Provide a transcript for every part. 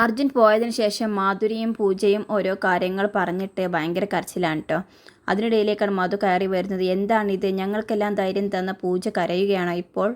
അർജുൻ പോയതിന് ശേഷം മാധുരിയും പൂജയും ഓരോ കാര്യങ്ങൾ പറഞ്ഞിട്ട് ഭയങ്കര കരച്ചിലാണ് കേട്ടോ അതിനിടയിലേക്കാണ് മധു കയറി വരുന്നത്. എന്താണിത്? ഞങ്ങൾക്കെല്ലാം ധൈര്യം തന്ന പൂജ കരയുകയാണോ ഇപ്പോൾ?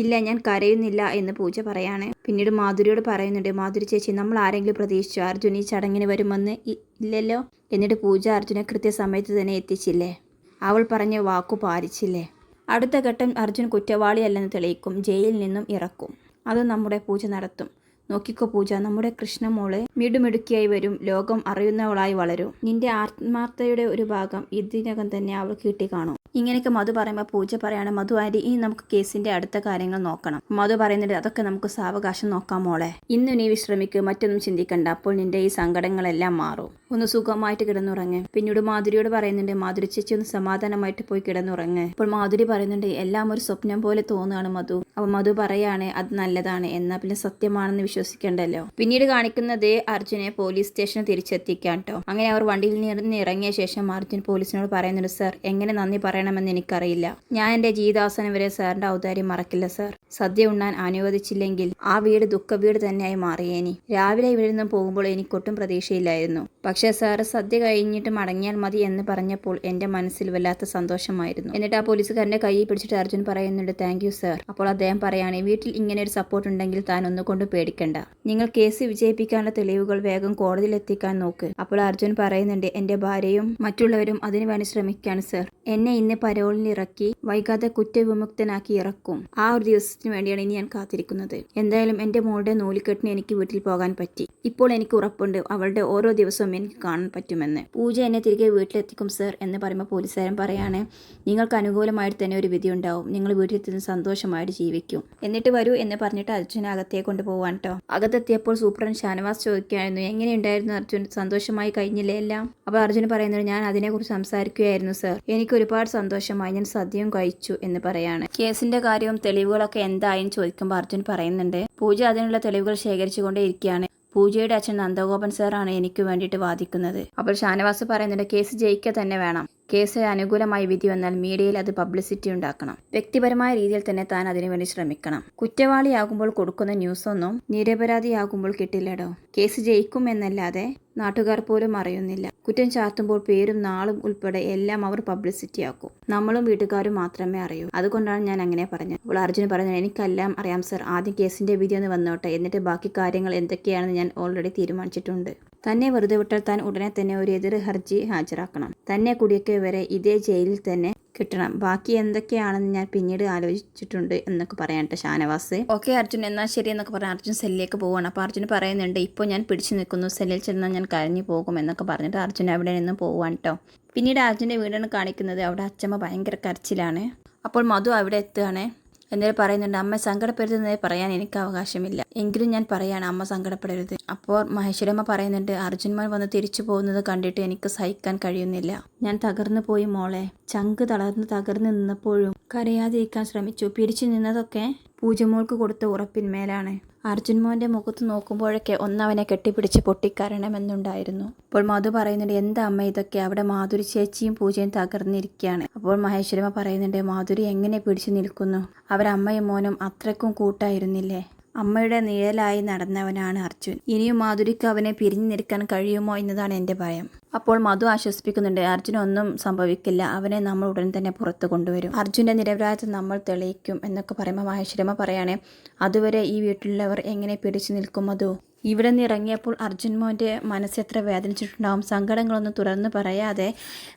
ഇല്ല ഞാൻ കരയുന്നില്ല എന്ന് പൂജ പറയാണ്. പിന്നീട് മാധുരിയോട് പറയുന്നുണ്ട് മാധുരി ചേച്ചി നമ്മൾ ആരെങ്കിലും പ്രതീക്ഷിച്ചു? അർജുൻ ഈ ചടങ്ങിന് വരുമെന്ന് ഇല്ലല്ലോ? എന്നിട്ട് പൂജ അർജുനെ കൃത്യസമയത്ത് തന്നെ എത്തിച്ചില്ലേ? അവൾ പറഞ്ഞ വാക്കു പാലിച്ചില്ലേ? അടുത്ത ഘട്ടം അർജുൻ കുറ്റവാളിയല്ലെന്ന് തെളിയിക്കും. ജയിലിൽ നിന്നും ഇറക്കും. അത് നമ്മുടെ പൂജ നടത്തും. നോക്കിക്കോ പൂജ നമ്മുടെ കൃഷ്ണമോളെ മിടുമിടുക്കിയായി വരും. ലോകം അറിയുന്നവളായി വളരും. നിന്റെ ആത്മാർത്ഥയുടെ ഒരു ഭാഗം ഇതിനകം തന്നെ അവൾ കിട്ടി കാണും ഇങ്ങനെയൊക്കെ മധു പറയുമ്പോൾ പൂജ പറയാണ് മധു ആന്റി ഇനി നമുക്ക് കേസിന്റെ അടുത്ത കാര്യങ്ങൾ നോക്കണം. മധു പറയുന്നുണ്ട് അതൊക്കെ നമുക്ക് സാവകാശം നോക്കാം മോളെ. ഇന്ന് നീ വിശ്രമിക്കുക മറ്റൊന്നും ചിന്തിക്കണ്ട. അപ്പോൾ നിന്റെ ഈ സങ്കടങ്ങളെല്ലാം മാറും. ഒന്ന് സുഖമായിട്ട് കിടന്നുറങ്ങ്. പിന്നീട് മാധുരിയോട് പറയുന്നുണ്ട് മാധുരി ചേച്ചി ഒന്ന് സമാധാനമായിട്ട് പോയി കിടന്നുറങ്ങ്. അപ്പോൾ മാധുരി പറയുന്നുണ്ട് എല്ലാം ഒരു സ്വപ്നം പോലെ തോന്നുകയാണ് മധു. അപ്പോൾ മധു പറയാണ് അത് നല്ലതാണ്. എന്നാ പിന്നെ സത്യമാണെന്ന് വിശ്വസിക്കണ്ടല്ലോ. പിന്നീട് കാണിക്കുന്നത് അർജുനെ പോലീസ് സ്റ്റേഷനിൽ തിരിച്ചെത്തിക്കാൻ കേട്ടോ അങ്ങനെ അവർ വണ്ടിയിൽ നിന്ന് ഇറങ്ങിയ ശേഷം അർജുൻ പോലീസിനോട് പറയുന്നുണ്ട് സർ എങ്ങനെ നന്ദി പറയണമെന്ന് എനിക്കറിയില്ല. ഞാൻ എന്റെ ജീവിതാവസാനം വരെ സാറിന്റെ ഔദാര്യം മറക്കില്ല സർ. സദ്യ ഉണ്ണാൻ അനുവദിച്ചില്ലെങ്കിൽ ആ വീട് ദുഃഖ വീട് തന്നെയായി മാറിയേനി. രാവിലെ ഇവിടെ നിന്ന് പോകുമ്പോൾ എനിക്കൊട്ടും പ്രതീക്ഷയില്ലായിരുന്നു. പക്ഷേ സാർ സദ്യ കഴിഞ്ഞിട്ട് മടങ്ങിയാൽ മതി എന്ന് പറഞ്ഞപ്പോൾ എന്റെ മനസ്സിൽ വല്ലാത്ത സന്തോഷമായിരുന്നു. എന്നിട്ട് ആ പോലീസുകാരന്റെ കൈ പിടിച്ചിട്ട് അർജുൻ പറയുന്നുണ്ട് താങ്ക് യു സാർ അപ്പോൾ അദ്ദേഹം പറയാണ് വീട്ടിൽ ഇങ്ങനെ ഒരു സപ്പോർട്ട് ഉണ്ടെങ്കിൽ താൻ ഒന്നുകൊണ്ട് പേടിക്കണ്ട. നിങ്ങൾ കേസ് വിജയിപ്പിക്കാനുള്ള തെളിവുകൾ വേഗം കോടതിയിൽ എത്തിക്കാൻ നോക്ക്. അപ്പോൾ അർജുൻ പറയുന്നുണ്ട് എന്റെ ഭാര്യയും മറ്റുള്ളവരും അതിനു വേണ്ടി ശ്രമിക്കാണ് സർ എന്നെ ഇന്ന് പരോളിനിറക്കി വൈകാതെ കുറ്റവിമുക്തനാക്കി ഇറക്കും. ആ ഒരു ദിവസത്തിന് വേണ്ടിയാണ് ഇനി ഞാൻ കാത്തിരിക്കുന്നത്. എന്തായാലും എന്റെ മോളുടെ നൂലിക്കെട്ടിന് എനിക്ക് വീട്ടിൽ പോകാൻ പറ്റി. ഇപ്പോൾ എനിക്ക് ഉറപ്പുണ്ട്. അവളുടെ ഓരോ ദിവസവും എനിക്ക് കാണാൻ പറ്റുമെന്ന്. പൂജ എന്നെ തിരികെ വീട്ടിലെത്തിക്കും സർ എന്ന് പറയുമ്പോൾ പോലീസുകാരൻ പറയാണ് നിങ്ങൾക്ക് അനുകൂലമായിട്ട് തന്നെ ഒരു വിധി ഉണ്ടാവും. നിങ്ങൾ വീട്ടിൽ ചെന്ന് സന്തോഷമായിട്ട് ജീവിക്കും. എന്നിട്ട് വരൂ എന്ന് പറഞ്ഞിട്ട് അർജുനെ അകത്തേ കൊണ്ടുപോകാൻ കേട്ടോ അകത്തെത്തിയപ്പോൾ സൂപ്രണ്ട് ഷാനവാസ് ചോദിക്കുകയായിരുന്നു എങ്ങനെയുണ്ടായിരുന്നു അർജുൻ? സന്തോഷമായി കഴിഞ്ഞില്ലേ എല്ലാം? അപ്പോൾ അർജുൻ പറയുന്നത് ഞാൻ അതിനെക്കുറിച്ച് സംസാരിക്കുകയായിരുന്നു സർ. എനിക്ക് ഒരുപാട് സന്തോഷമായി ഞാൻ സദ്യയും കഴിച്ചു എന്ന് പറയാണ്. കേസിന്റെ കാര്യവും തെളിവുകളൊക്കെ എന്തായെന്ന് ചോദിക്കുമ്പോൾ അർജുൻ പറയുന്നുണ്ട് പൂജ അതിനുള്ള തെളിവുകൾ ശേഖരിച്ചുകൊണ്ടേ ഇരിക്കുകയാണ് പൂജയുടെ അച്ഛൻ നന്ദഗോപൻ സാറാണ് എനിക്ക് വേണ്ടിയിട്ട് വാദിക്കുന്നത്. അപ്പോൾ ഷാനവാസ് പറയുന്നുണ്ട് കേസ് ജയിക്കുക തന്നെ വേണം. കേസ് അനുകൂലമായി വിധി വന്നാൽ മീഡിയയിൽ അത് പബ്ലിസിറ്റി ഉണ്ടാക്കണം. വ്യക്തിപരമായ രീതിയിൽ തന്നെ താൻ അതിനുവേണ്ടി ശ്രമിക്കണം. കുറ്റവാളിയാകുമ്പോൾ കൊടുക്കുന്ന ന്യൂസൊന്നും നിരപരാധിയാകുമ്പോൾ കിട്ടില്ലടോ. കേസ് ജയിക്കും എന്നല്ലാതെ നാട്ടുകാർ പോലും അറിയുന്നില്ല. കുറ്റം ചാർത്തുമ്പോൾ പേരും നാളും ഉൾപ്പെടെ എല്ലാം അവർ പബ്ലിസിറ്റി ആക്കും. നമ്മളും വീട്ടുകാരും മാത്രമേ അറിയൂ. അതുകൊണ്ടാണ് ഞാൻ അങ്ങനെ പറഞ്ഞത്. അപ്പോൾ അർജുൻ പറഞ്ഞു എനിക്കെല്ലാം അറിയാം സർ. ആദ്യം കേസിന്റെ വിധി ഒന്ന് വന്നോട്ടെ. എന്നിട്ട് ബാക്കി കാര്യങ്ങൾ എന്തൊക്കെയാണെന്ന് ഞാൻ ഓൾറെഡി തീരുമാനിച്ചിട്ടുണ്ട്. തന്നെ വെറുതെ വിട്ടാൽ താൻ ഉടനെ തന്നെ ഒരു എതിർ ഹർജി ഹാജരാക്കണം. തന്നെ കുടിയൊക്കെ വരെ ഇതേ ജയിലിൽ തന്നെ കിട്ടണം. ബാക്കി എന്തൊക്കെയാണെന്ന് ഞാൻ പിന്നീട് ആലോചിച്ചിട്ടുണ്ട് എന്നൊക്കെ പറയാട്ടെ ഷാനവാസ്. ഓക്കെ അർജുൻ എന്നാൽ ശരി എന്നൊക്കെ പറഞ്ഞാൽ അർജുൻ സെല്ലിലേക്ക് പോവാണ് അപ്പോൾ അർജുൻ പറയുന്നുണ്ട് ഇപ്പോൾ ഞാൻ പിടിച്ചു നിൽക്കുന്നു. സെല്ലിൽ ചെന്നാൽ ഞാൻ കരഞ്ഞു പോകും എന്നൊക്കെ പറഞ്ഞിട്ട് അർജുൻ അവിടെ നിന്ന് പോവാണ് കേട്ടോ. പിന്നീട് അർജുന്റെ വീടാണ് കാണിക്കുന്നത്. അവിടെ അച്ഛമ്മ ഭയങ്കര കരച്ചിലാണ്. അപ്പോൾ മധു അവിടെ എത്തുകയാണ്. എന്നിട്ട് പറയുന്നുണ്ട് അമ്മ സങ്കടപ്പെടരുതെന്ന് പറയാൻ എനിക്ക് അവകാശമില്ല. എങ്കിലും ഞാൻ പറയാണ് അമ്മ സങ്കടപ്പെടരുത്. അപ്പോൾ മഹേശ്വരമ്മ പറയുന്നുണ്ട് അർജുൻമാൻ വന്ന് തിരിച്ചു പോകുന്നത് കണ്ടിട്ട് എനിക്ക് സഹിക്കാൻ കഴിയുന്നില്ല. ഞാൻ തകർന്നു പോയി മോളെ. ചങ്ക് തളർന്ന് തകർന്നു നിന്നപ്പോഴും കരയാതിരിക്കാൻ ശ്രമിച്ചു. പിടിച്ചു നിന്നതൊക്കെ പൂജമോൾക്ക് കൊടുത്ത ഉറപ്പിന്മേലാണ്. അർജുൻ മോന്റെ മുഖത്ത് നോക്കുമ്പോഴൊക്കെ ഒന്നവനെ കെട്ടിപ്പിടിച്ച് പൊട്ടിക്കരണമെന്നുണ്ടായിരുന്നു. അപ്പോൾ മധു പറയുന്നുണ്ട് എന്താ അമ്മ ഇതൊക്കെ? അവിടെ മാധുരി ചേച്ചിയും പൂജയും തകർന്നിരിക്കുകയാണ് അപ്പോൾ മഹേശ്വരമ്മ പറയുന്നുണ്ട് മാധുരി എങ്ങനെ പിടിച്ചു നിൽക്കുന്നു? അവരമ്മയും മോനും അത്രക്കും കൂട്ടായിരുന്നില്ലേ? അമ്മയുടെ നിഴലായി നടന്നവനാണ് അർജുൻ. ഇനിയും മാധുരിക്ക് അവനെ പിരിഞ്ഞു നിൽക്കാൻ കഴിയുമോ എന്നതാണ് എന്റെ ഭയം. അപ്പോൾ മധു ആശ്വസിപ്പിക്കുന്നുണ്ട് അർജുൻ ഒന്നും സംഭവിക്കില്ല. അവനെ നമ്മൾ ഉടൻ തന്നെ പുറത്തു കൊണ്ടുവരും. അർജുന്റെ നിരപരാധം നമ്മൾ തെളിയിക്കും എന്നൊക്കെ പറയുമ്പോൾ മഹേശ്വരമ്മ പറയാണ് അതുവരെ ഈ വീട്ടിലുള്ളവർ എങ്ങനെ പിടിച്ചു നിൽക്കും മധു? ഇവിടെ നിന്ന് ഇറങ്ങിയപ്പോൾ അർജുൻ മോന്റെ മനസ്സ് എത്ര വേദനിച്ചിട്ടുണ്ടാവും സങ്കടങ്ങളൊന്നും തുറന്ന് പറയാതെ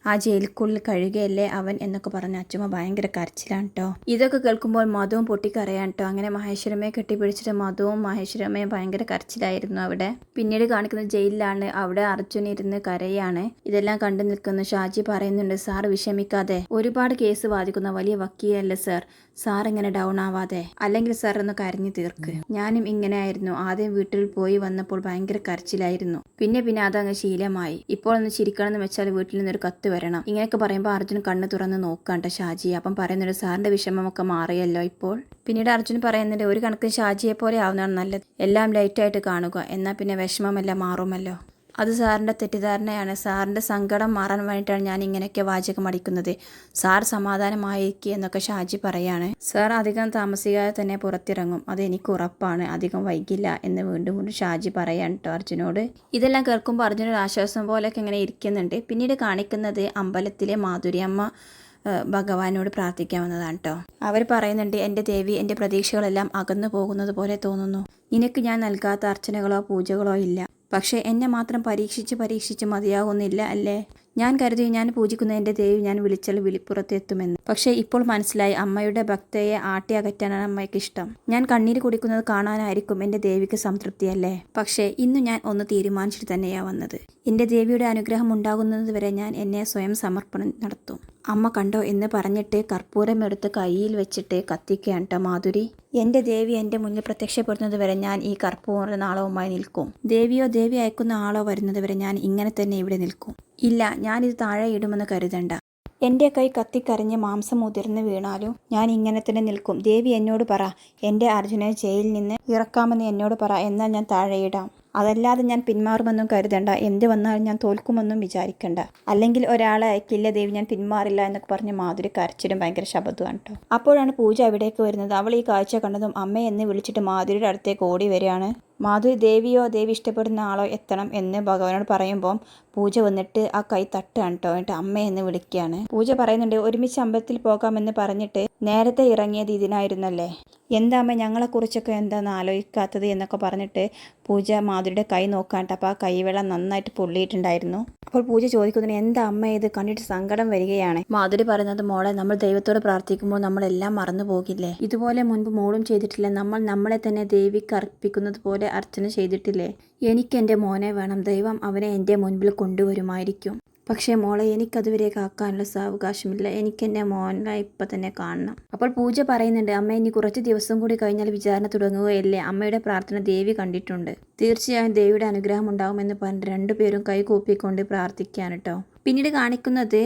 ആ ജയിലിക്കുള്ളിൽ കഴുകയല്ലേ അവൻ എന്നൊക്കെ പറഞ്ഞ അച്ഛമ്മ ഭയങ്കര കരച്ചിലാണ് കേട്ടോ ഇതൊക്കെ കേൾക്കുമ്പോൾ മധുവും പൊട്ടിക്കരയാൻ കേട്ടോ അങ്ങനെ മഹേശ്വരമ്മയെ കെട്ടിപ്പിടിച്ചിട്ട് മധുവും മഹേശ്വരമ്മയും ഭയങ്കര കരച്ചിലായിരുന്നു അവിടെ. പിന്നീട് കാണിക്കുന്ന ജയിലിലാണ് അവിടെ അർജുൻ ഇരുന്ന് കരയാണ്. ഇതെല്ലാം കണ്ടു നിൽക്കുന്നു ഷാജി പറയുന്നുണ്ട് സാർ വിഷമിക്കാതെ. ഒരുപാട് കേസ് വാദിക്കുന്ന വലിയ വക്കീലല്ലേ സാർ? സാർ ഇങ്ങനെ ഡൗൺ ആവാതെ. അല്ലെങ്കിൽ സാർ ഒന്ന് കരഞ്ഞു തീർക്ക്. ഞാനും ഇങ്ങനെ ആയിരുന്നു ആദ്യം വീട്ടിൽ പോയി വന്നപ്പോൾ ഭയങ്കര കരച്ചിലായിരുന്നു. പിന്നെ പിന്നെ അതങ്ങ് ശീലമായി. ഇപ്പോൾ ഒന്ന് ചിരിക്കണമെന്ന് വെച്ചാൽ വീട്ടിൽ നിന്നൊരു കത്ത് വരണം. ഇങ്ങനെയൊക്കെ പറയുമ്പോൾ അർജുൻ കണ്ണ് തുറന്ന് നോക്കാണ്ട ഷാജി. അപ്പം പറയുന്നൊരു സാറിന്റെ വിഷമമൊക്കെ മാറിയല്ലോ ഇപ്പോൾ. പിന്നീട് അർജുൻ പറയുന്നുണ്ട് ഒരു കണക്കിന് ഷാജിയെ പോലെ ആവുന്നതാണ് നല്ലത്. എല്ലാം ലൈറ്റായിട്ട് കാണുക. എന്നാൽ പിന്നെ വിഷമമെല്ലാം മാറുമല്ലോ. അത് സാറിന്റെ തെറ്റിദ്ധാരണയാണ്. സാറിന്റെ സങ്കടം മാറാൻ വേണ്ടിയിട്ടാണ് ഞാൻ ഇങ്ങനെയൊക്കെ വാചകം അടിക്കുന്നത്. സാർ സമാധാനമായിരിക്കുക എന്നൊക്കെ ഷാജി പറയാണ്. സാർ അധികം താമസിക്കാതെ തന്നെ പുറത്തിറങ്ങും. അത് എനിക്ക് ഉറപ്പാണ്. അധികം വൈകില്ല എന്ന് വീണ്ടും വീണ്ടും ഷാജി പറയാണ് കേട്ടോ അർജുനോട്. ഇതെല്ലാം കേൾക്കുമ്പോൾ അർജുനൊരു ആശ്വാസം പോലെയൊക്കെ ഇങ്ങനെ ഇരിക്കുന്നുണ്ട്. പിന്നീട് കാണിക്കുന്നത് അമ്പലത്തിലെ മാധുര്യമ്മ ഭഗവാനോട് പ്രാർത്ഥിക്കാൻ വന്നതാണ് കേട്ടോ അവർ പറയുന്നുണ്ട് എന്റെ ദേവി എന്റെ പ്രതീക്ഷകളെല്ലാം അകന്നു പോകുന്നത് പോലെ തോന്നുന്നു. നിനക്ക് ഞാൻ നൽകാത്ത അർച്ചനകളോ പൂജകളോ ഇല്ല. പക്ഷേ എന്നെ മാത്രം പരീക്ഷിച്ച് പരീക്ഷിച്ച് മതിയാകുന്നില്ല അല്ലേ? ഞാൻ കരുതി ഞാൻ പൂജിക്കുന്ന എന്റെ ദേവി ഞാൻ വിളിച്ചാൽ വിളിപ്പുറത്തെത്തുമെന്ന്. പക്ഷേ ഇപ്പോൾ മനസ്സിലായി അമ്മയുടെ ഭക്തയെ ആട്ടി അകറ്റാനാണ് അമ്മയ്ക്ക് ഇഷ്ടം. ഞാൻ കണ്ണീര് കുടിക്കുന്നത് കാണാനായിരിക്കും എന്റെ ദേവിക്ക് സംതൃപ്തിയല്ലേ? പക്ഷേ ഇന്ന് ഞാൻ ഒന്ന് തീരുമാനിച്ചിട്ട് തന്നെയാണ് വന്നത്. എന്റെ ദേവിയുടെ അനുഗ്രഹം ഉണ്ടാകുന്നത് വരെ ഞാൻ എന്നെ സ്വയം സമർപ്പണം നടത്തും. അമ്മ കണ്ടോ എന്ന് പറഞ്ഞിട്ട് കർപ്പൂരം എടുത്ത് കയ്യിൽ വെച്ചിട്ട് കത്തിക്കുകയാണ് കേട്ടോ മാധുരി. എന്റെ ദേവി എന്റെ മുന്നിൽ പ്രത്യക്ഷപ്പെടുന്നത് വരെ ഞാൻ ഈ കർപ്പൂര നാളവുമായി നിൽക്കും. ദേവിയോ ദേവി അയക്കുന്ന ആളോ വരുന്നത് വരെ ഞാൻ ഇങ്ങനെ തന്നെ ഇവിടെ നിൽക്കും. ഇല്ല ഞാനിത് താഴെ ഇടുമെന്ന് കരുതണ്ട. എന്റെ കൈ കത്തിക്കരഞ്ഞ് മാംസം ഉതിർന്ന് വീണാലും? ഞാൻ ഇങ്ങനെ തന്നെ നിൽക്കും. ദേവി എന്നോട് പറ എന്റെ അർജുനെ ജയിലിൽ നിന്ന് ഇറക്കാമെന്ന് എന്നോട് പറ എന്നാൽ ഞാൻ താഴെയിടാം അതല്ലാതെ ഞാൻ പിന്മാറുമെന്നും കരുതണ്ട. എന്ത് വന്നാലും ഞാൻ തോൽക്കുമെന്നും വിചാരിക്കണ്ട. അല്ലെങ്കിൽ ഒരാളെ അയക്കില്ല ദേവി ഞാൻ പിന്മാറില്ല എന്നൊക്കെ പറഞ്ഞ് മാധുരി കരച്ചിലും ഭയങ്കര ശബ്ദമാണ് കേട്ടോ. അപ്പോഴാണ് പൂജ അവിടേക്ക് വരുന്നത്. അവൾ ഈ കാഴ്ച കണ്ടതും അമ്മ എന്ന് വിളിച്ചിട്ട് മാധുരിയുടെ അടുത്തേക്ക് ഓടി വരികയാണ്. മാധുരി ദേവിയോ ദേവി ഇഷ്ടപ്പെടുന്ന ആളോ എത്തണം എന്ന് ഭഗവാനോട് പറയുമ്പോൾ പൂജ വന്നിട്ട് ആ കൈ തട്ടാണ് കേട്ടോ എന്നിട്ട് അമ്മ എന്ന് വിളിക്കുകയാണ്. പൂജ പറയുന്നുണ്ട് ഒരുമിച്ച് അമ്പലത്തിൽ പോകാമെന്ന് പറഞ്ഞിട്ട് നേരത്തെ ഇറങ്ങിയത് ഇതിനായിരുന്നല്ലേ? എന്താ അമ്മ ഞങ്ങളെക്കുറിച്ചൊക്കെ എന്താണെന്ന് ആലോചിക്കാത്തത്? എന്നൊക്കെ പറഞ്ഞിട്ട് പൂജ മാധുരിയുടെ കൈ നോക്കാണ്ട് അപ്പോൾ ആ കൈവെള്ളം നന്നായിട്ട് പൊള്ളിയിട്ടുണ്ടായിരുന്നു. അപ്പോൾ പൂജ ചോദിക്കുന്നതിന് എന്താ അമ്മ ഇത്? കണ്ടിട്ട് സങ്കടം വരികയാണ്. മാധുരി പറയുന്നത് മോളെ നമ്മൾ ദൈവത്തോട് പ്രാർത്ഥിക്കുമ്പോൾ നമ്മളെല്ലാം മറന്നു പോകില്ലേ ഇതുപോലെ മുൻപ് മോളും ചെയ്തിട്ടില്ല. നമ്മൾ നമ്മളെ തന്നെ ദേവിക്ക് അർപ്പിക്കുന്നത് പോലെ അർച്ചന ചെയ്തിട്ടില്ലേ? എനിക്ക് എന്റെ മോനെ വേണം. ദൈവം അവനെ എന്റെ മുൻപിൽ കൊണ്ടുവരുമായിരിക്കും. പക്ഷേ മോളെ എനിക്കതുവരെ കാക്കാനുള്ള സാവകാശമില്ല. എനിക്ക് എന്റെ മോനെ ഇപ്പം തന്നെ കാണണം. അപ്പോൾ പൂജ പറയുന്നുണ്ട് അമ്മ ഇനി കുറച്ച് ദിവസം കൂടി കഴിഞ്ഞാൽ വിചാരണ തുടങ്ങുകയല്ലേ? അമ്മയുടെ പ്രാർത്ഥന ദേവി കണ്ടിട്ടുണ്ട്. തീർച്ചയായും ദേവിയുടെ അനുഗ്രഹം ഉണ്ടാകുമെന്ന് പറഞ്ഞ് രണ്ടുപേരും കൈകൂപ്പിക്കൊണ്ട് പ്രാർത്ഥിക്കാൻ കേട്ടോ പിന്നീട് കാണിക്കുന്നത്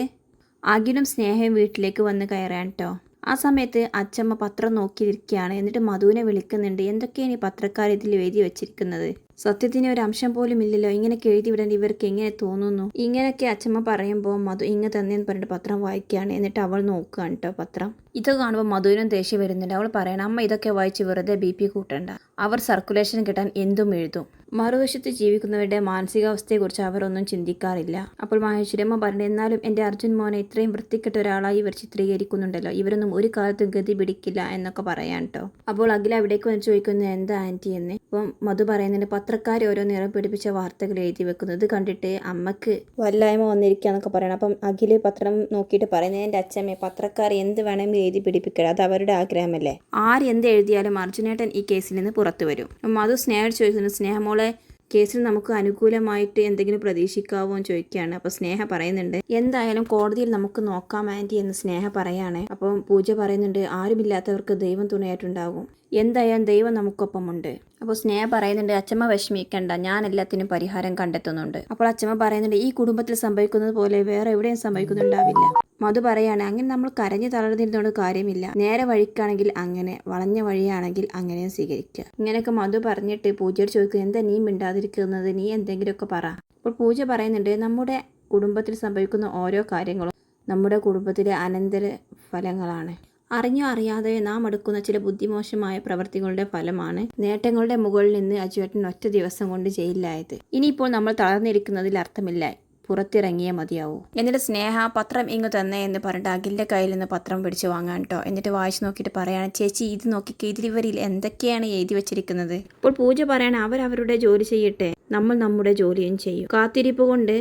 അഖിലും സ്നേഹയും വീട്ടിലേക്ക് വന്ന് കയറാൻ കേട്ടോ ആ സമയത്ത് അച്ചമ്മ പത്രം നോക്കിയിരിക്കുകയാണ്. എന്നിട്ട് മധുവിനെ വിളിക്കുന്നുണ്ട്. എന്തൊക്കെയാണ് ഈ പത്രക്കാർ ഇതിൽ എഴുതി വെച്ചിരിക്കുന്നത്? സത്യത്തിന് ഒരു അംശം പോലും ഇല്ലല്ലോ. ഇങ്ങനെയൊക്കെ എഴുതി വിടേണ്ട ഇവർക്ക് എങ്ങനെ തോന്നുന്നു? ഇങ്ങനെയൊക്കെ അച്ഛമ്മ പറയുമ്പോൾ മധു ഇങ്ങ തന്നെയെന്ന് പറഞ്ഞിട്ട് പത്രം വായിക്കുകയാണ്. എന്നിട്ട് അവൾ നോക്കുകയാണ് കേട്ടോ പത്രം. ഇത് കാണുമ്പോൾ മധുവിനും ദേഷ്യം വരുന്നുണ്ട്. അവൾ പറയണം അമ്മ ഇതൊക്കെ വായിച്ച് വെറുതെ ബി പി കൂട്ടണ്ട. അവർ സർക്കുലേഷൻ കിട്ടാൻ എന്തും എഴുതും. മറുവശത്ത് ജീവിക്കുന്നവരുടെ മാനസികാവസ്ഥയെക്കുറിച്ച് അവരൊന്നും ചിന്തിക്കാറില്ല. അപ്പോൾ മഹേശ്വരമ്മ പറഞ്ഞു എന്നാലും എന്റെ അർജുൻ മോനെ ഇത്രയും വൃത്തിക്കെട്ട ഒരാളായി ഇവർ ചിത്രീകരിക്കുന്നുണ്ടല്ലോ. ഇവരൊന്നും ഒരു കാലത്തും ഗതി പിടിക്കില്ല എന്നൊക്കെ പറയാൻ കേട്ടോ അപ്പോൾ അഖില അവിടേക്ക് വന്ന് ചോദിക്കുന്നത് എന്താ ആന്റി എന്ന്. അപ്പം മധു പറയുന്നുണ്ട് പത്രക്കാർ ഓരോ നിറം പിടിപ്പിച്ച വാർത്തകൾ എഴുതി വെക്കുന്നത് കണ്ടിട്ട് അമ്മയ്ക്ക് വല്ലായ്മ വന്നിരിക്കുകയെന്നൊക്കെ പറയണം. അപ്പം അഖിൽ പത്രം നോക്കിയിട്ട് പറയുന്നത് എന്റെ അച്ഛമ്മേ പത്രക്കാർ എന്ത് വേണമെങ്കിലും എഴുതി പിടിപ്പിക്കുക അത് അവരുടെ ആഗ്രഹമല്ലേ? ആര് എന്ത് എഴുതിയാലും അർജുനേട്ടൻ ഈ കേസിൽ നിന്ന് പുറത്തു വരും. മധു സ്നേഹം ചോദിക്കുന്നു. സ്നേഹമോളെ കേസിൽ നമുക്ക് അനുകൂലമായിട്ട് എന്തെങ്കിലും പ്രതീക്ഷിക്കാവോ എന്ന് ചോദിക്കുകയാണ്. അപ്പോൾ സ്നേഹ പറയുന്നുണ്ട് എന്തായാലും കോടതിയിൽ നമുക്ക് നോക്കാം ആന്റി എന്ന് സ്നേഹ പറയാണ് അപ്പം പൂജ പറയുന്നുണ്ട് ആരുമില്ലാത്തവർക്ക് ദൈവം തുണയായിട്ടുണ്ടാകും. എന്തായാലും ദൈവം നമുക്കൊപ്പമുണ്ട്. അപ്പോൾ സ്നേഹ പറയുന്നുണ്ട് അച്ഛമ്മ വിഷമിക്കണ്ട ഞാൻ എല്ലാത്തിനും പരിഹാരം കണ്ടെത്തുന്നുണ്ട്. അപ്പോൾ അച്ഛമ്മ പറയുന്നുണ്ട് ഈ കുടുംബത്തിൽ സംഭവിക്കുന്നത് പോലെ വേറെ എവിടെയും സംഭവിക്കുന്നുണ്ടാവില്ല. മധു പറയാണ് അങ്ങനെ നമ്മൾ കരഞ്ഞു തളർന്നിരുന്നോണ്ട് കാര്യമില്ല. നേരെ വഴിക്കാണെങ്കിൽ അങ്ങനെ വളഞ്ഞ വഴിയാണെങ്കിൽ അങ്ങനെയും സ്വീകരിക്കുക ഇങ്ങനെയൊക്കെ മധു പറഞ്ഞിട്ട് പൂജയോട് ചോദിക്കുക എന്താ നീ മിണ്ടാതിരിക്കുന്നത്? നീ എന്തെങ്കിലുമൊക്കെ പറ. അപ്പോൾ പൂജ പറയുന്നുണ്ട് നമ്മുടെ കുടുംബത്തിൽ സംഭവിക്കുന്ന ഓരോ കാര്യങ്ങളും നമ്മുടെ കുടുംബത്തിലെ അനന്തര ഫലങ്ങളാണ് അറിഞ്ഞോ അറിയാതെ നാം എടുക്കുന്ന ചില ബുദ്ധിമോശമായ പ്രവൃത്തികളുടെ ഫലമാണ് നേട്ടങ്ങളുടെ മുകളിൽ നിന്ന് അജുവേട്ടൻ ഒറ്റ ദിവസം കൊണ്ട് ജയിലിലായത്. ഇനിയിപ്പോൾ നമ്മൾ തളർന്നിരിക്കുന്നതിൽ അർത്ഥമില്ല. പുറത്തിറങ്ങിയേ മതിയാവൂ. എന്നിട്ട് സ്നേഹ പത്രം ഇങ്ങ് തന്നെ എന്ന് പറഞ്ഞിട്ട് അഖിലിന്റെ കയ്യിൽ നിന്ന് പത്രം പിടിച്ച് വാങ്ങാൻ കേട്ടോ എന്നിട്ട് വായിച്ചു നോക്കിയിട്ട് പറയാണ് ചേച്ചി ഇത് നോക്കിക്കേ ഇതിലിവരിൽ എന്തൊക്കെയാണ് എഴുതി വെച്ചിരിക്കുന്നത്? ഇപ്പോൾ പൂജ പറയാണ് അവരവരുടെ ജോലി ചെയ്യട്ടെ. നമ്മൾ നമ്മുടെ ജോലിയും ചെയ്യും. കാത്തിരിപ്പ് കൊണ്ട്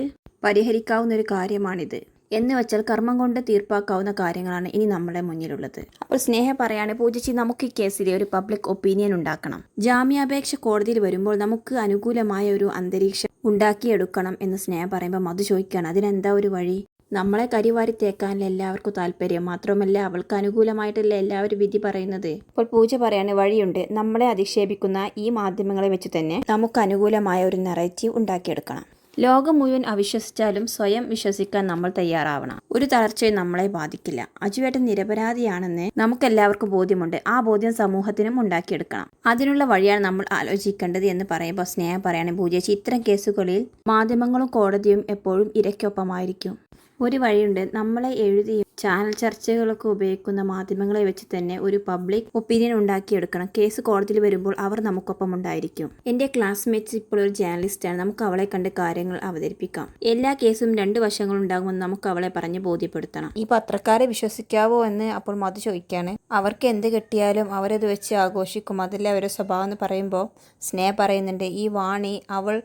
പരിഹരിക്കാവുന്ന ഒരു കാര്യമാണിത്. എന്ന് വെച്ചാൽ കർമ്മം കൊണ്ട് തീർപ്പാക്കാവുന്ന കാര്യങ്ങളാണ് ഇനി നമ്മുടെ മുന്നിലുള്ളത്. അപ്പോൾ സ്നേഹ പറയാണ് പൂജച്ചി നമുക്ക് ഈ കേസിലെ ഒരു പബ്ലിക് ഒപ്പീനിയൻ ഉണ്ടാക്കണം. ജാമ്യാപേക്ഷ കോടതിയിൽ വരുമ്പോൾ നമുക്ക് അനുകൂലമായ ഒരു അന്തരീക്ഷം ഉണ്ടാക്കിയെടുക്കണം എന്ന് സ്നേഹ പറയുമ്പോൾ മധു ചോദിക്കുകയാണ്. അതിനെന്താ ഒരു വഴി? നമ്മളെ കരിവാരി തേക്കാനല്ല എല്ലാവർക്കും താല്പര്യം? മാത്രമല്ല അവൾക്ക് അനുകൂലമായിട്ടല്ല എല്ലാവരും വിധി പറയുന്നത്? അപ്പോൾ പൂജ പറയാണ് വഴിയുണ്ട്. നമ്മളെ അധിക്ഷേപിക്കുന്ന ഈ മാധ്യമങ്ങളെ വെച്ച് തന്നെ നമുക്ക് അനുകൂലമായ ഒരു നെറേറ്റീവ് ഉണ്ടാക്കിയെടുക്കണം. ലോകം മുഴുവൻ അവിശ്വസിച്ചാലും സ്വയം വിശ്വസിക്കാൻ നമ്മൾ തയ്യാറാവണം. ഒരു തളർച്ചയും നമ്മളെ ബാധിക്കില്ല. അജുവേട്ടൻ നിരപരാധിയാണെന്ന് നമുക്കെല്ലാവർക്കും ബോധ്യമുണ്ട്. ആ ബോധ്യം സമൂഹത്തിനും ഉണ്ടാക്കിയെടുക്കണം. അതിനുള്ള വഴിയാണ് നമ്മൾ ആലോചിക്കേണ്ടത് എന്ന് പറയുമ്പോൾ സ്നേഹം പറയാണ് പൂജേച്ചി ഇത്തരം കേസുകളിൽ മാധ്യമങ്ങളും കോടതിയും എപ്പോഴും ഇരയ്ക്കൊപ്പമായിരിക്കും. ഒരു വഴിയുണ്ട്. നമ്മളെ എഴുതിയ ചാനൽ ചർച്ചകളൊക്കെ ഉപയോഗിക്കുന്ന മാധ്യമങ്ങളെ വെച്ച് തന്നെ ഒരു പബ്ലിക് ഒപ്പീനിയൻ ഉണ്ടാക്കിയെടുക്കണം. കേസ് കോടതിയിൽ വരുമ്പോൾ അവർ നമുക്കൊപ്പം ഉണ്ടായിരിക്കും. എന്റെ ക്ലാസ്മേറ്റ്സ് ഇപ്പോൾ ഒരു ജേർണലിസ്റ്റാണ് നമുക്ക് അവളെ കണ്ട് കാര്യങ്ങൾ അവതരിപ്പിക്കാം. എല്ലാ കേസും രണ്ട് വശങ്ങളുണ്ടാകുമെന്ന് നമുക്ക് അവളെ പറഞ്ഞ് ബോധ്യപ്പെടുത്തണം. ഈ പത്രക്കാരെ വിശ്വസിക്കാവോ എന്ന് അപ്പോൾ മധു ചോദിക്കാണ് അവർക്ക് എന്ത് കിട്ടിയാലും അവരത് വെച്ച് ആഘോഷിക്കും. അതല്ലേ അവരുടെ സ്വഭാവം എന്ന് പറയുമ്പോൾ സ്നേഹ പറയുന്നുണ്ട്. ഈ വാണി അവൾ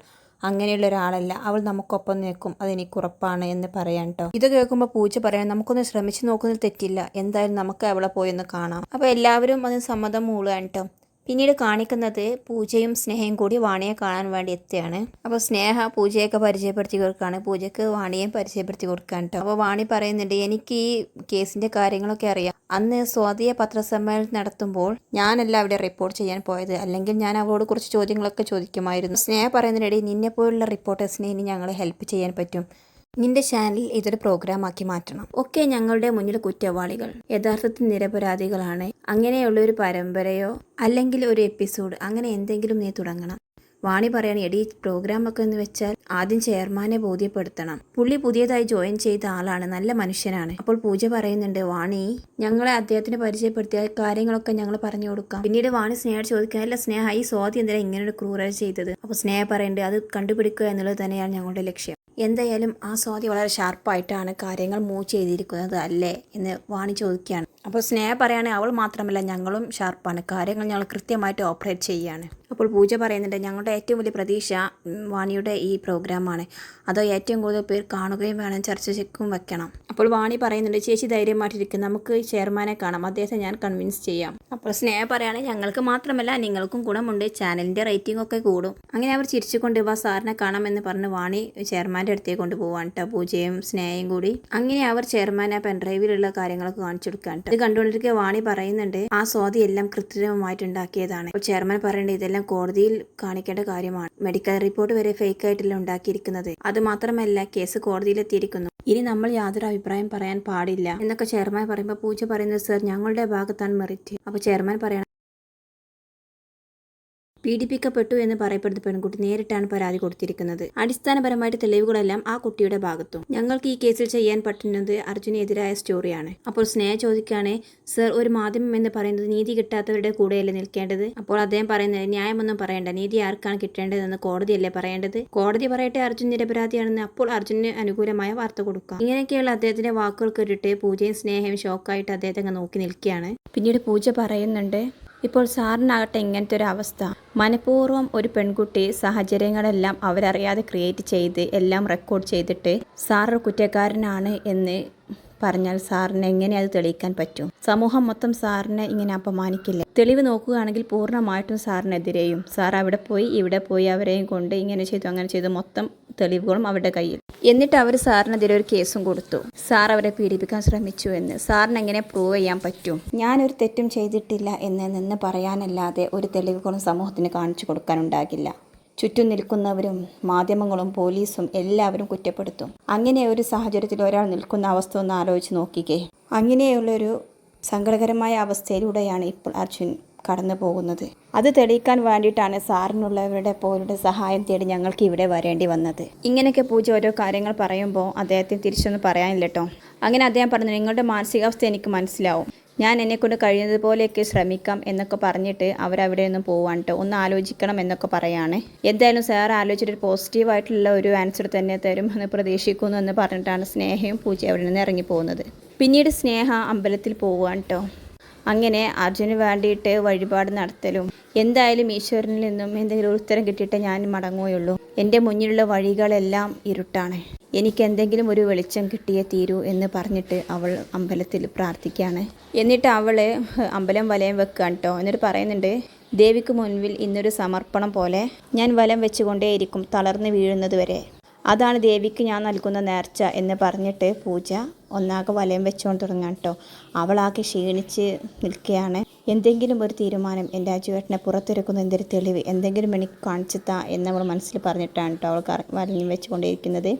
അങ്ങനെയുള്ള ഒരാളല്ല. അവൾ നമുക്കൊപ്പം നിൽക്കും. അതെനിക്ക് ഉറപ്പാണ് എന്ന് പറയാൻ കേട്ടോ ഇത് കേൾക്കുമ്പോൾ പൂച്ച പറയാൻ നമുക്കൊന്ന് ശ്രമിച്ചു നോക്കുന്നതിൽ തെറ്റില്ല. എന്തായാലും നമുക്ക് അവളെ പോയി ഒന്ന് കാണാം. അപ്പോൾ എല്ലാവരും അതിന് സമ്മതം മൂളുകയാണ് കേട്ടോ പിന്നീട് കാണിക്കുന്നത് പൂജയും സ്നേഹയും കൂടി വാണിയെ കാണാൻ വേണ്ടി എത്തുകയാണ്. അപ്പോൾ സ്നേഹ പൂജയൊക്കെ പരിചയപ്പെടുത്തി കൊടുക്കുകയാണ്. പൂജയ്ക്ക് വാണിയെ പരിചയപ്പെടുത്തി കൊടുക്കാൻ കേട്ടോ. അപ്പോൾ വാണി പറയുന്നുണ്ട് എനിക്ക് ഈ കേസിന്റെ കാര്യങ്ങളൊക്കെ അറിയാം. അന്ന് സ്വാതിയെ പത്രസമ്മേളനം നടത്തുമ്പോൾ ഞാനല്ല അവിടെ റിപ്പോർട്ട് ചെയ്യാൻ പോയത്. അല്ലെങ്കിൽ ഞാൻ അവളോട് കുറച്ച് ചോദ്യങ്ങളൊക്കെ ചോദിക്കുമായിരുന്നു. സ്നേഹ പറയുന്നതിനിടയിൽ നിന്നെപ്പോലുള്ള റിപ്പോർട്ടേഴ്സിനെ ഇനി ഞങ്ങളെ ഹെൽപ്പ് ചെയ്യാൻ പറ്റും. നിന്റെ ചാനൽ ഇതൊരു പ്രോഗ്രാമാക്കി മാറ്റണം. ഒക്കെ ഞങ്ങളുടെ മുന്നിൽ കുറ്റവാളികൾ യഥാർത്ഥത്തിൽ നിരപരാധികളാണ്. അങ്ങനെയുള്ള ഒരു പരമ്പരയോ അല്ലെങ്കിൽ ഒരു എപ്പിസോഡ് അങ്ങനെ എന്തെങ്കിലും നീ തുടങ്ങണം. വാണി പറയാണ് എടി പ്രോഗ്രാമൊക്കെ എന്ന് വെച്ചാൽ ആദ്യം ചെയർമാനെ ബോധ്യപ്പെടുത്തണം. പുള്ളി പുതിയതായി ജോയിൻ ചെയ്ത ആളാണ് നല്ല മനുഷ്യനാണ്. അപ്പോൾ പൂജ പറയുന്നുണ്ട് വാണി ഞങ്ങളെ അദ്ദേഹത്തിന് പരിചയപ്പെടുത്തിയ കാര്യങ്ങളൊക്കെ ഞങ്ങൾ പറഞ്ഞു കൊടുക്കാം. പിന്നീട് വാണി സ്നേഹ ചോദിക്കാൻ അല്ല സ്നേഹ ഈ സ്വാതി എന്തിനാ ഇങ്ങനെ ഒരു ക്രൂരത ചെയ്തത്? അപ്പോൾ സ്നേഹ പറയുന്നുണ്ട് അത് കണ്ടുപിടിക്കുക എന്നുള്ളത് തന്നെയാണ് ഞങ്ങളുടെ ലക്ഷ്യം. എന്തായാലും ആ സ്വാതി വളരെ ഷാർപ്പായിട്ടാണ് കാര്യങ്ങൾ മൂവ് ചെയ്തിരിക്കുന്നത് അല്ലേ? എന്ന് വാണി ചോദിക്കുകയാണ്. അപ്പോൾ സ്നേഹ പറയുകയാണെങ്കിൽ അവൾ മാത്രമല്ല ഞങ്ങളും ഷാർപ്പാണ്. കാര്യങ്ങൾ ഞങ്ങൾ കൃത്യമായിട്ട് ഓപ്പറേറ്റ് ചെയ്യുകയാണ്. അപ്പോൾ പൂജ പറയുന്നുണ്ട് ഞങ്ങളുടെ ഏറ്റവും വലിയ പ്രതീക്ഷ വാണിയുടെ ഈ പ്രോഗ്രാമാണ്. അതോ ഏറ്റവും കൂടുതൽ പേർ കാണുകയും വേണം ചർച്ചയ്ക്കും വെക്കണം. അപ്പോൾ വാണി പറയുന്നുണ്ട് ചേച്ചി ധൈര്യമായിട്ടിരിക്കും നമുക്ക് ചെയർമാനെ കാണാം അദ്ദേഹത്തെ ഞാൻ കൺവിൻസ് ചെയ്യാം. അപ്പോൾ സ്നേഹ പറയുകയാണെങ്കിൽ ഞങ്ങൾക്ക് മാത്രമല്ല നിങ്ങൾക്കും ഗുണമുണ്ട് ചാനലിന്റെ റേറ്റിംഗ് ഒക്കെ കൂടും. അങ്ങനെ അവർ ചിരിച്ചുകൊണ്ട് വാ സാറിനെ കാണാമെന്ന് പറഞ്ഞ് വാണി ചെയർമാന്റെ അടുത്തേക്ക് കൊണ്ടുപോകാൻ കേട്ടോ പൂജയും സ്നേഹയും കൂടി. അങ്ങനെ അവർ ചെയർമാൻ ആ പെൻഡ്രൈവിലുള്ള കാര്യങ്ങളൊക്കെ കാണിച്ചു കൊടുക്കാൻ ഇത് കണ്ടുകൊണ്ടിരിക്കുക വാണി പറയുന്നുണ്ട് ആ സ്വാതി എല്ലാം കൃത്രിമമായിട്ട് ഉണ്ടാക്കിയതാണ്. അപ്പോൾ ചെയർമാൻ പറയേണ്ടത് ഇതെല്ലാം കോടതിയിൽ കാണിക്കേണ്ട കാര്യമാണ്. മെഡിക്കൽ റിപ്പോർട്ട് വരെ ഫേക്ക് ആയിട്ടല്ല ഉണ്ടാക്കിയിരിക്കുന്നത്. അത് മാത്രമല്ല കേസ് കോടതിയിലെത്തിയിരിക്കുന്നു. ഇനി നമ്മൾ യാതൊരു അഭിപ്രായം പറയാൻ പാടില്ല എന്നൊക്കെ ചെയർമാൻ പറയുമ്പോൾ പൂജ പറയുന്നത് സർ ഞങ്ങളുടെ ഭാഗത്താണ് മെറിറ്റ് അപ്പോൾ ചെയർമാൻ പറയണം പീഡിപ്പിക്കപ്പെട്ടു എന്ന് പറയപ്പെടുന്ന പെൺകുട്ടി നേരിട്ടാണ് പരാതി കൊടുത്തിരിക്കുന്നത്. അടിസ്ഥാനപരമായിട്ട് തെളിവുകളെല്ലാം ആ കുട്ടിയുടെ ഭാഗത്തും. ഞങ്ങൾക്ക് ഈ കേസിൽ ചെയ്യാൻ പറ്റുന്നത് അർജുനെതിരായ സ്റ്റോറിയാണ്. അപ്പോൾ സ്നേഹ ചോദിക്കുകയാണ് സർ ഒരു മാധ്യമം എന്ന് പറയുന്നത് നീതി കിട്ടാത്തവരുടെ കൂടെയല്ലേ നിൽക്കേണ്ടത്? അപ്പോൾ അദ്ദേഹം പറയുന്നത് ന്യായമൊന്നും പറയേണ്ട. നീതി ആർക്കാണ് കിട്ടേണ്ടതെന്ന് കോടതിയല്ലേ പറയേണ്ടത്? കോടതി പറയട്ടെ അർജുൻ നിരപരാധിയാണെന്ന് അപ്പോൾ അർജുന് അനുകൂലമായ വാർത്ത കൊടുക്കാം. ഇങ്ങനെയൊക്കെയുള്ള അദ്ദേഹത്തിന്റെ വാക്കുകൾ കേട്ടിട്ട് പൂജയും സ്നേഹയും ഷോക്കായിട്ട് അദ്ദേഹത്തെ നോക്കി നിൽക്കുകയാണ്. പിന്നീട് പൂജ പറയുന്നുണ്ട് ഇപ്പോൾ സാറിനാകട്ടെ ഇങ്ങനത്തെ ഒരു അവസ്ഥ മനഃപൂർവം ഒരു പെൺകുട്ടി സാഹചര്യങ്ങളെല്ലാം അവരറിയാതെ ക്രിയേറ്റ് ചെയ്ത് എല്ലാം റെക്കോർഡ് ചെയ്തിട്ട് സാറൊരു കുറ്റക്കാരനാണ് എന്ന് പറഞ്ഞാൽ സാറിന് എങ്ങനെ അത് തെളിയിക്കാൻ പറ്റും? സമൂഹം മൊത്തം സാറിനെ ഇങ്ങനെ അപമാനിക്കില്ല? തെളിവ് നോക്കുകയാണെങ്കിൽ പൂർണമായിട്ടും സാറിനെതിരെയും സാർ അവിടെ പോയി ഇവിടെ പോയി അവരെയും കൊണ്ട് ഇങ്ങനെ ചെയ്തു അങ്ങനെ ചെയ്തു മൊത്തം തെളിവുകളും അവരുടെ കയ്യിൽ. എന്നിട്ട് അവർ സാറിനെതിരെ ഒരു കേസും കൊടുത്തു. സാർ അവരെ പീഡിപ്പിക്കാൻ ശ്രമിച്ചു എന്ന്. സാറിന് എങ്ങനെ പ്രൂവ് ചെയ്യാൻ പറ്റും? ഞാനൊരു തെറ്റും ചെയ്തിട്ടില്ല എന്ന് നിന്ന് പറയാനല്ലാതെ ഒരു തെളിവുകളും സമൂഹത്തിന് കാണിച്ചു കൊടുക്കാനുണ്ടാകില്ല. ചുറ്റും നിൽക്കുന്നവരും മാധ്യമങ്ങളും പോലീസും എല്ലാവരും കുറ്റപ്പെടുത്തും. അങ്ങനെ ഒരു സാഹചര്യത്തിൽ ഒരാൾ നിൽക്കുന്ന അവസ്ഥ ഒന്ന് ആലോചിച്ച് നോക്കിക്കേ. അങ്ങനെയുള്ളൊരു സങ്കടകരമായ അവസ്ഥയിലൂടെയാണ് ഇപ്പോൾ അർജുൻ കടന്നു പോകുന്നത്. അത് തെളിയിക്കാൻ വേണ്ടിയിട്ടാണ് സാറിനുള്ളവരുടെ പോലുള്ള സഹായം തേടി ഞങ്ങൾക്ക് ഇവിടെ വരേണ്ടി വന്നത്. ഇങ്ങനെയൊക്കെ പൂജ ഓരോ കാര്യങ്ങൾ പറയുമ്പോൾ അദ്ദേഹത്തിന് തിരിച്ചൊന്നും പറയാനില്ല കേട്ടോ. അങ്ങനെ അദ്ദേഹം പറഞ്ഞു നിങ്ങളുടെ മാനസികാവസ്ഥ എനിക്ക് മനസ്സിലാവും. ഞാൻ എന്നെക്കൊണ്ട് കഴിയുന്നതുപോലെയൊക്കെ ശ്രമിക്കാം എന്നൊക്കെ പറഞ്ഞിട്ട് അവരവിടെ നിന്ന് പോവാണ് കേട്ടോ ഒന്ന് ആലോചിക്കണം എന്നൊക്കെ പറയാണ്. എന്തായാലും സാർ ആലോചിച്ചിട്ട് പോസിറ്റീവായിട്ടുള്ള ഒരു ആൻസർ തന്നെ തരും എന്ന് പ്രതീക്ഷിക്കുന്നു എന്ന് പറഞ്ഞിട്ടാണ് സ്നേഹയും പൂജ അവിടെ നിന്ന് ഇറങ്ങി പോകുന്നത്. പിന്നീട് സ്നേഹ അമ്പലത്തിൽ പോവുകയാണ് കേട്ടോ അങ്ങനെ അർജുന് വേണ്ടിയിട്ട് വഴിപാട് നടത്തലും. എന്തായാലും ഈശ്വരനിൽ നിന്നും എന്തെങ്കിലും ഉത്തരം കിട്ടിയിട്ട് ഞാൻ മടങ്ങുകയുള്ളൂ. എന്റെ മുന്നിലുള്ള വഴികളെല്ലാം ഇരുട്ടാണ്. എനിക്ക് എന്തെങ്കിലും ഒരു വെളിച്ചം കിട്ടിയേ തീരൂ എന്ന് പറഞ്ഞിട്ട് അവൾ അമ്പലത്തിൽ പ്രാർത്ഥിക്കുകയാണ്. എന്നിട്ട് അവൾ അമ്പലം വലയം വെക്കുകയാണ് കേട്ടോ. എന്നിട്ട് പറയുന്നുണ്ട് ദേവിക്ക് മുൻപിൽ ഇന്നൊരു സമർപ്പണം പോലെ ഞാൻ വലം വെച്ചുകൊണ്ടേയിരിക്കും തളർന്ന് വീഴുന്നത് വരെ. അതാണ് ദേവിക്ക് ഞാൻ നൽകുന്ന നേർച്ച എന്ന് പറഞ്ഞിട്ട് പൂജ ഒന്നാകെ വലയം വെച്ചുകൊണ്ട് തുടങ്ങാം കേട്ടോ. അവളാകെ ക്ഷീണിച്ച് നിൽക്കുകയാണ്. എന്തെങ്കിലും ഒരു തീരുമാനം എന്റെ അജുവേട്ടനെ പുറത്തിറക്കുന്ന എന്തൊരു തെളിവ് എന്തെങ്കിലും എനിക്ക് കാണിച്ചു താ എന്ന് അവൾ മനസ്സിൽ പറഞ്ഞിട്ടാണ് കേട്ടോ അവൾ വലയം വെച്ചുകൊണ്ടിരിക്കുന്നത്.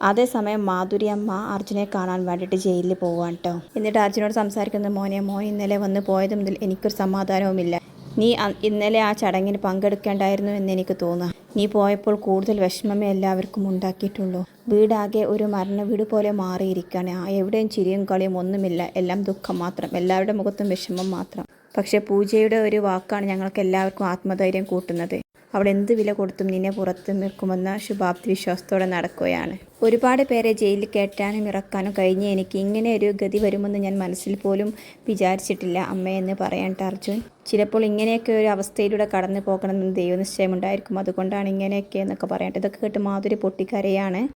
അതേസമയം മാധുരി അമ്മ അർജുനെ കാണാൻ വേണ്ടിയിട്ട് ജയിലിൽ പോവാണ് കേട്ടോ. എന്നിട്ട് അർജുനോട് സംസാരിക്കുന്ന മോനെ മോൻ ഇന്നലെ വന്ന് പോയത് എനിക്കൊരു സമാധാനവുമില്ല. നീ ഇന്നലെ ആ ചടങ്ങിന് പങ്കെടുക്കേണ്ടായിരുന്നു എന്ന് എനിക്ക് തോന്നുക. നീ പോയപ്പോൾ കൂടുതൽ വിഷമമേ എല്ലാവർക്കും ഉണ്ടാക്കിയിട്ടുള്ളൂ. വീടാകെ ഒരു മരണ വീട് പോലെ മാറിയിരിക്കുകയാണ്. ആ എവിടെയും ചിരിയും കളിയും ഒന്നുമില്ല. എല്ലാം ദുഃഖം മാത്രം. എല്ലാവരുടെ മുഖത്തും വിഷമം മാത്രം. പക്ഷേ പൂജയുടെ ഒരു വാക്കാണ് ഞങ്ങൾക്ക് എല്ലാവർക്കും ആത്മധൈര്യം കൂട്ടുന്നത്. അവൾ എന്ത് വില കൊടുത്തും നിന്നെ പുറത്തു നിൽക്കുമെന്ന ശുഭാപ്തി വിശ്വാസത്തോടെ നടക്കുകയാണ്. ഒരുപാട് പേരെ ജയിലിൽ കയറ്റാനും ഇറക്കാനും കഴിഞ്ഞ് എനിക്ക് ഇങ്ങനെ ഒരു ഗതി വരുമെന്ന് ഞാൻ മനസ്സിൽ പോലും വിചാരിച്ചിട്ടില്ല. അമ്മയെന്ന് പറയാൻ അർജുൻ. ചിലപ്പോൾ ഇങ്ങനെയൊക്കെ ഒരു അവസ്ഥയിലൂടെ കടന്നു പോകണമെന്ന് ദൈവനിശ്ചയമുണ്ടായിരിക്കും. അതുകൊണ്ടാണ് ഇങ്ങനെയൊക്കെ എന്നൊക്കെ പറയട്ടെ ഇതൊക്കെ കേട്ട് മാധുരി പൊട്ടിക്കരയാണ്.